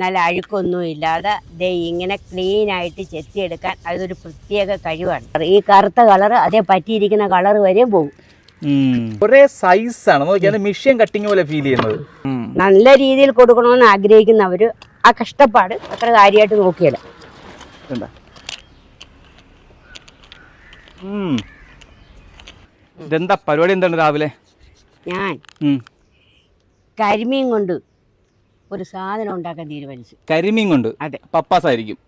നല്ല അഴുക്കൊന്നും ഇല്ലാതെ ദേ ഇങ്ങനെ ക്ലീൻ ആയിട്ട് ചെത്തിയെടുക്കാൻ അതൊരു പ്രത്യേക കഴിവാണ്. ഈ കറുത്ത കളർ അതേ പറ്റിയിരിക്കുന്ന കളർ വരെയും പോകും ഒരേ സൈസാണ് നോക്കിയാൽ മിഷ്യൻ കട്ടിങ് പോലെ ഫീൽ ചെയ്യുന്നത്. നല്ല രീതിയിൽ കൊടുക്കണമെന്ന് ആഗ്രഹിക്കുന്നവർ ആ കഷ്ടപ്പാട് അത്ര കാര്യമായിട്ട് നോക്കിയത്. ഇതെന്താ? പരിപാടി എന്താണ് രാവിലെ? ഞാൻ. കരിമീൻ കൊണ്ട് ഒരു സാധനം ഉണ്ടാക്കാൻ തീരുമാനിച്ചു. കരിമീൻ കൊണ്ട് അതെ. പപ്പാസ് ആയിരിക്കും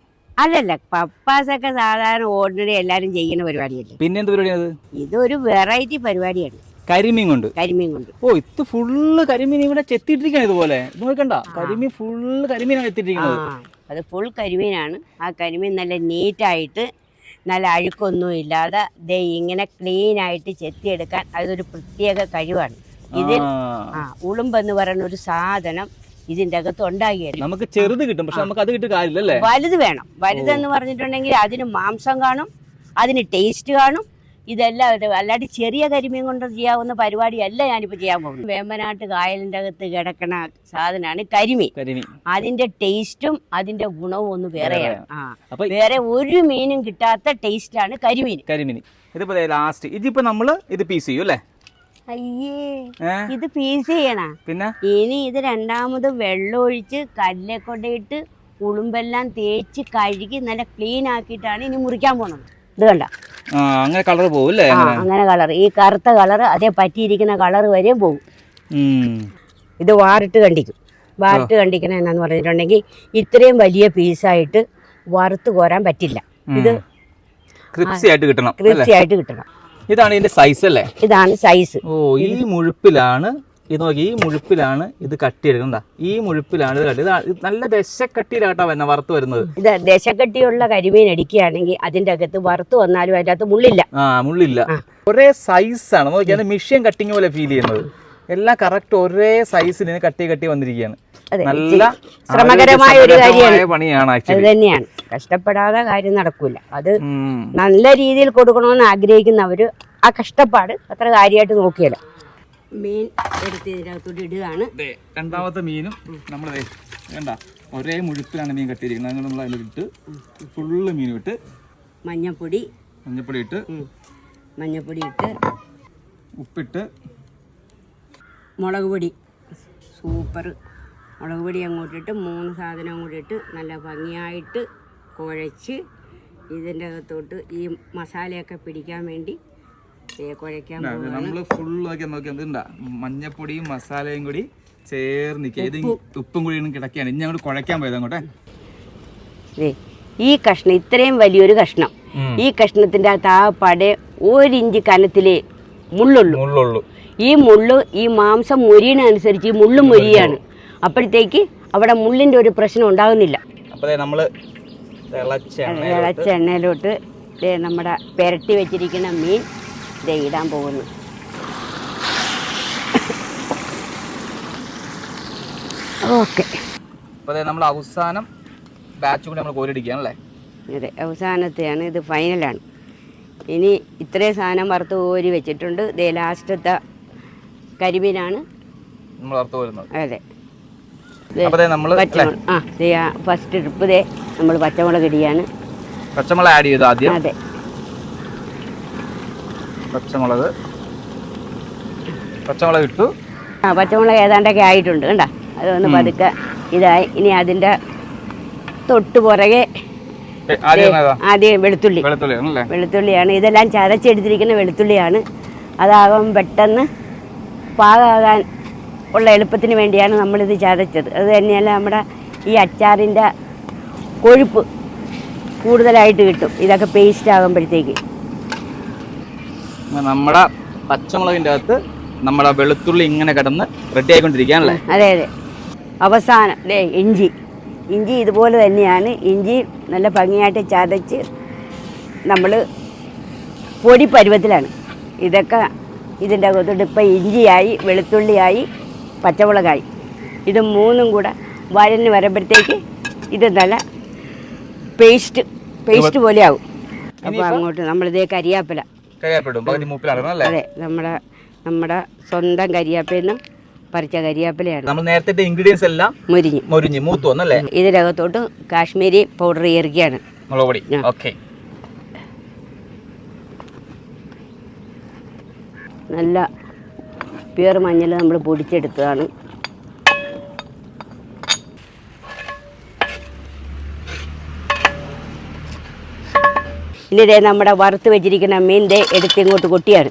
അല്ലല്ല പപ്പാസൊക്കെ സാധാരണ ഓർഡിനറി എല്ലാരും ചെയ്യുന്ന പരിപാടിയല്ലേ? പിന്നെ എന്ത് പരിപാടിയാണ് ഇതൊരു വെറൈറ്റി പരിപാടിയാണ്. കരിമീൻ കൊണ്ട്? കരിമീൻ കൊണ്ട്. ഓ ഇത് ഫുള്ള് കരിമീൻ ഇവിടെ ചെത്തിയിട്ടിരിക്കുകയാണ് ഇതുപോലെ. ഇത് നോക്കണ്ട കരിമീൻ ഫുള്ള് കരിമീനാണ് എത്തിയിരിക്കുന്നത് അത് ഫുൾ കരിമീനാണ്. ആ കരിമീൻ നല്ല നീറ്റായിട്ട് നല്ല അഴുക്കൊന്നും ഇല്ലാതെ ദേ ഇങ്ങനെ ക്ലീൻ ആയിട്ട് ചെത്തിയെടുക്കാൻ അതൊരു പ്രത്യേക കഴിവാണ്. ഇതിൽ ആ ഉളുമ്പെന്ന് പറയുന്ന ഒരു സാധനം ഇതിന്റെ അകത്ത് ഉണ്ടാകിയത് നമുക്ക് ചെറുത് കിട്ടും പക്ഷെ നമുക്ക് അത് കിട്ടും കാര്യമില്ലല്ലേ? വലുത് വേണം. വലുതെന്ന് പറഞ്ഞിട്ടുണ്ടെങ്കിൽ അതിന് മാംസം കാണും അതിന് ടേസ്റ്റ് കാണും. ഇതെല്ലാം ഒരു അല്ലാണ്ട് ചെറിയ കരിമീൻ കൊണ്ട് ചെയ്യാവുന്ന പരിപാടിയല്ല ഞാനിപ്പോൾ ചെയ്യാൻ പോകുന്നത്. വേമ്പനാട്ട് കായലിന്റെ അകത്ത് കിടക്കണ സാധനമാണ് കരിമീൻ. അതിന്റെ ടേസ്റ്റും അതിന്റെ ഗുണവും ഒന്ന് വേറെയാണ്. ആ. വേറെ ഒരു മീനും കിട്ടാത്ത ടേസ്റ്റാണ് കരിമീൻ. കരിമീൻ. ഇതിപ്പോ ലാസ്റ്റ് ഇതിപ്പോ നമ്മൾ ഇത് പീസ് ചെയ്യും അല്ലേ? അയ്യേ ഇത് പീസ് ചെയ്യണ. പിന്നെ? ഇനി ഇത് രണ്ടാമത് വെള്ളം ഒഴിച്ച് കല്ലെ കൊണ്ടിട്ട് ഉളുമ്പെല്ലാം തേച്ച് കഴുകി നല്ല ക്ലീൻ ആക്കിയിട്ടാണ് ഇനി മുറിക്കാൻ പോണത്. ഇത് കണ്ട? അങ്ങനെ കളർ പോകും അങ്ങനെ? കളർ ഈ കറുത്ത കളർ അതേ പറ്റിയിരിക്കുന്ന കളർ വരെ പോകും. ഇത് വാറിട്ട് കണ്ടിക്കും വാറിട്ട് കണ്ടിക്കണം എന്നാന്ന് പറഞ്ഞിട്ടുണ്ടെങ്കിൽ ഇത്രയും വലിയ പീസായിട്ട് വറുത്ത് കോരാൻ പറ്റില്ല. ഇത് ക്രിപ്സി ആയിട്ട് കിട്ടണം കൃത്യമായിട്ട് കിട്ടണം. ഇതാണ് ഇതിന്റെ സൈസ് അല്ലേ? ഇതാണ് സൈസ് ഓ ഈ മുഴുപ്പിലാണ് ഇത് നോക്കി ഈ മുഴുപ്പിലാണ് ഇത് കട്ടി എടുക്കുന്നത് ഈ മുഴുപ്പിലാണ് ഇത് കട്ടി ഇത് നല്ല ദശക്കട്ടിയിലാട്ടോ വരുന്ന വറുത്ത് വരുന്നത്. ഇത് ദശക്കട്ടിയുള്ള കരിമീൻ അടിക്കുകയാണെങ്കിൽ അതിന്റെ അകത്ത് വറുത്ത് വന്നാലും അതിന്റെ അകത്ത് മുള്ളില്ല. ആ മുള്ളില്ല. ഒരേ ആണ്. നോക്കിയാൽ മിഷ്യൻ കട്ടിങ് പോലെ ഫീൽ ചെയ്യുന്നത്. എല്ലാം കറക്റ്റ് ഒരേ സൈസിന് കട്ടി കട്ടി വന്നിരിക്കുകയാണ്. നല്ല ശ്രമകരമായ ഒരു കാര്യമാണ്. പണിയാണ് തന്നെയാണ്. കഷ്ടപ്പെടാതെ കാര്യം നടക്കൂല. അത് നല്ല രീതിയിൽ കൊടുക്കണമെന്ന് ആഗ്രഹിക്കുന്നവർ ആ കഷ്ടപ്പാട് അത്ര കാര്യമായിട്ട് നോക്കിയല്ല. മീൻ എടുത്ത് ഇതിനകത്തോട്ട് ഇടുകയാണ്. രണ്ടാമത്തെ മീനും നമ്മൾ വേണ്ട. ഒരേ മുഴുപ്പിലാണ് മീൻ കട്ടിയിരിക്കുന്നത്. നമ്മൾ നമ്മൾ അതിലിട്ട് ഫുള്ള് മീൻ ഇട്ട് മഞ്ഞപ്പൊടി. മഞ്ഞപ്പൊടി ഇട്ട് മഞ്ഞപ്പൊടി ഇട്ട് ഉപ്പിട്ട് മുളക് പൊടി സൂപ്പർ മുളക് പൊടി അങ്ങോട്ടിട്ട് മൂന്ന് സാധനം അങ്ങോട്ടിട്ട് നല്ല ഭംഗിയായിട്ട് കുഴച്ച് ഇതിന്റെ അകത്തോട്ട് ഈ മസാലയൊക്കെ പിടിക്കാൻ വേണ്ടി കുഴയ്ക്കാൻ നമ്മൾ നോക്കി എന്താ മഞ്ഞപ്പൊടിയും മസാലയും കൂടി ചേർന്ന് നിൽക്കുക ഇത് ഉപ്പും. കൂടി കിടക്കുകയാണ്. ഇനി അങ്ങോട്ട് കുഴയ്ക്കാൻ പോയത് അങ്ങോട്ടെ. ഈ കഷ്ണം ഇത്രയും വലിയൊരു കഷ്ണം. ഈ കഷ്ണത്തിന്റെ അകത്ത് ആ പട ഒരിഞ്ച് കനത്തിലേ മുള്ളുള്ളൂ. മുള്ളുള്ളൂ. ഈ മുള്ള് ഈ മാംസം മുരിയണനുസരിച്ച് ഈ മുള്ള് മുരിയാണ്. അപ്പോഴത്തേക്ക് അവിടെ മുള്ളിന്റെ ഒരു പ്രശ്നം ഉണ്ടാകുന്നില്ല അപ്പോൾ നമ്മൾ തിളച്ച എണ്ണയിലോട്ട് നമ്മുടെ പെരട്ടി വെച്ചിരിക്കുന്ന മീൻ ദേ ഇടാൻ പോകുന്നു. ഓക്കെ. അപ്പോൾ നമ്മൾ അവസാനം ബാച്ച് കൂടി നമ്മൾ കോരിടിക്കുകയാണ് അല്ലേ? അതെ അവസാനത്തെയാണ് ഇത് ഫൈനലാണ് ഇനി ഇത്രയും സാധനം വറുത്ത് കോരി വെച്ചിട്ടുണ്ട്. ദേ ലാസ്റ്റത്തെ കരിമീനാണ്. നമ്മൾ വറുത്ത് വരുന്നത് അതെ. ഫസ്റ്റ് ട്രിപ്പ് ദേ നമ്മൾ പച്ചമുളക് ഇടിയാണ് പച്ചമുളക് ആഡ് ചെയ്തു ആദ്യം? അതെ. പച്ചമുളക്. പച്ചമുളക് ഇട്ടു. ആ പച്ചമുളക് ഏതാണ്ടൊക്കെ ആയിട്ടുണ്ട് കണ്ട? അതൊന്ന് പതുക്കെ ഇതായി. ഇനി അതിന്റെ തൊട്ട് പുറകെ ആദ്യം വെളുത്തുള്ളി. വെളുത്തുള്ളിയാണ്. ഇതെല്ലാം ചതച്ചെടുത്തിരിക്കുന്ന വെളുത്തുള്ളിയാണ്. അതാകും പെട്ടെന്ന് പാകാകാൻ ഉള്ള എളുപ്പത്തിന് വേണ്ടിയാണ് നമ്മളിത് ചതച്ചത്. അത് തന്നെയല്ല നമ്മുടെ ഈ അച്ചാറിന്റെ കൊഴുപ്പ് കൂടുതലായിട്ട് കിട്ടും. ഇതൊക്കെ പേസ്റ്റ് ആകുമ്പോഴത്തേക്ക്. നമ്മുടെ പച്ചമുളകിന്റെ അകത്ത് നമ്മുടെ വെളുത്തുള്ളി ഇങ്ങനെ കിടന്ന് റെഡി ആയിക്കൊണ്ടിരിക്കുകയാണല്ലേ? അതെ അതെ. അവസാനം ദേ ഇഞ്ചി. ഇഞ്ചി ഇതുപോലെ തന്നെയാണ്. ഇഞ്ചി നല്ല ഭംഗിയായിട്ട് ചതച്ച് നമ്മൾ പൊടി പരുവത്തിലാണ്. ഇതൊക്കെ ഇതിന്റെ അകത്തോട്ട് ഇപ്പം ഇഞ്ചിയായി വെളുത്തുള്ളിയായി പച്ചമുളകായി. ഇത് മൂന്നും കൂടെ വരഞ്ഞ് വരുമ്പോഴത്തേക്ക് ഇത് നല്ല പേസ്റ്റ് പേസ്റ്റ് പോലെ ആവും അപ്പോൾ അങ്ങോട്ട് നമ്മളിതേ കരിയാപ്പില. അതെ നമ്മുടെ നമ്മുടെ സ്വന്തം കരിയാപ്പിന്നും പറിച്ച കരിയാപ്പിലയാണ്. നമ്മൾ നേരത്തെ ഇൻഗ്രീഡിയൻസ് എല്ലാം മുരിഞ്ഞ്. മുരിഞ്ഞ് മൂത്തു വന്നല്ലേ ഇതിനകത്തോട്ട് കാശ്മീരി പൗഡർ ചേർക്കുകയാണ്. മുളക് പൊടി. ഓക്കെ. നല്ല പ്യുവർ മഞ്ഞൾ നമ്മൾ പൊടിച്ചെടുത്തതാണ്. ഇനി ഇതേ നമ്മുടെ വറുത്ത് വെച്ചിരിക്കുന്ന മീൻ ദേ എടുത്ത് ഇങ്ങോട്ട് കൊട്ടിയാണ്.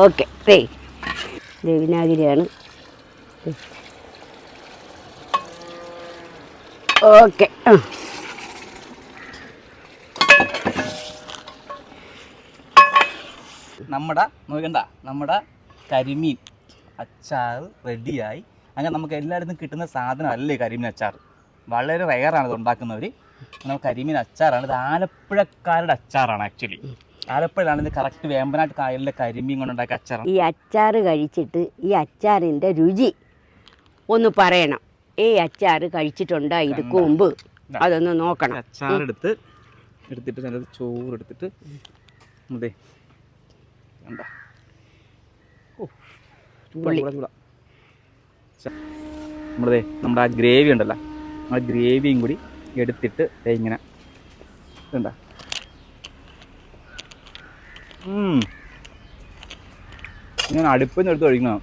ഓക്കെ ദേ. ദേ വിനാഗിരിയാണ്. ഓക്കെ. ആ. നമ്മുടെ നോക്കണ്ട നമ്മുടെ കരിമീൻ അച്ചാർ റെഡിയായി. അങ്ങനെ നമുക്ക് എല്ലായിടത്തും കിട്ടുന്ന സാധനമല്ലേ കരിമീൻ അച്ചാർ? വളരെ റയറാണ് ഇത് ഉണ്ടാക്കുന്നവർ നമുക്ക് കരിമീൻ അച്ചാറാണ്. ഇത് ആലപ്പുഴക്കാരുടെ അച്ചാറാണ് ആക്ച്വലി ആലപ്പുഴയിലാണ് ഇത് കറക്റ്റ് വേമ്പനാട്ട് കായലിലെ കരിമീൻ കൊണ്ടുണ്ടാക്കിയ അച്ചാർ ഈ അച്ചാർ കഴിച്ചിട്ട് ഈ അച്ചാറിന്റെ രുചി ഒന്ന് പറയണം. ഏ അച്ചാർ കഴിച്ചിട്ടുണ്ടോ? ഇത് മുമ്പ് അതൊന്ന് നോക്കണം. അച്ചാർ എടുത്ത് എടുത്തിട്ട് നല്ല ചോറ് എടുത്തിട്ട് അതെ നമ്മളതേ നമ്മുടെ ആ ഗ്രേവി ഉണ്ടല്ലോ ആ ഗ്രേവിയും കൂടി എടുത്തിട്ട് ഇങ്ങനെ ഇതുണ്ട ഇങ്ങനെ അടുപ്പിൽ നിന്ന് എടുത്ത് കഴിക്കണം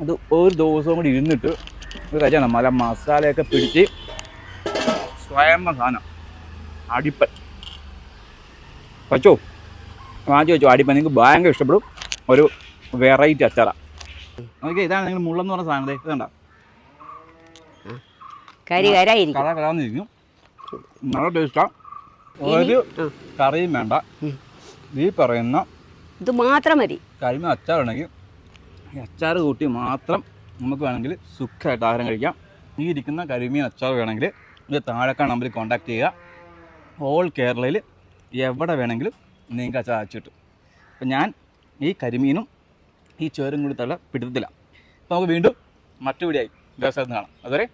അത് ഒരു ദിവസവും കൂടി ഇരുന്നിട്ട് ഇത് കഴിച്ചാൽ മല മസാലയൊക്കെ പിടിച്ച് സ്വയം സാധനം. അടിപ്പൻ. പച്ചോ വാങ്ങിച്ചു വെച്ചോ. അടിപ്പൻ. നിങ്ങൾക്ക് ഭയങ്കര ഇഷ്ടപ്പെടും. ഒരു വെറൈറ്റി അച്ചാറാണ് ഓക്കെ ഇതാണ് നിങ്ങൾ മുള്ളെന്ന് പറഞ്ഞ സാധനം. ഇതുണ്ട കരി കരായിരിക്കും. നല്ല ടേസ്റ്റാണ് ഒരു. കറിയും വേണ്ട. ഈ പറയുന്ന ഇത് മാത്രം മതി. കരിമ അച്ചാറുണ്ടെങ്കിൽ ഈ അച്ചാർ കൂട്ടി മാത്രം നമുക്ക് വേണമെങ്കിൽ സുഖമായിട്ട് ആഹാരം കഴിക്കാം. ഈ ഇരിക്കുന്ന കരിമീൻ അച്ചാർ വേണമെങ്കിൽ ഇത് താഴെക്കാണ് നമ്പറിൽ കോൺടാക്ട് ചെയ്യുക. ഓൾ കേരളയിൽ എവിടെ വേണമെങ്കിലും നിങ്ങൾക്ക് അച്ചാർ അയച്ചു കിട്ടും. അപ്പം ഞാൻ ഈ കരിമീനും ഈ ചോരും കൂടി തള്ള പിടുത്തത്തില്ല അപ്പോൾ നമുക്ക് വീണ്ടും മറ്റു വീടിയായി വ്യവസായത്തിൽ കാണാം. അതുവരെ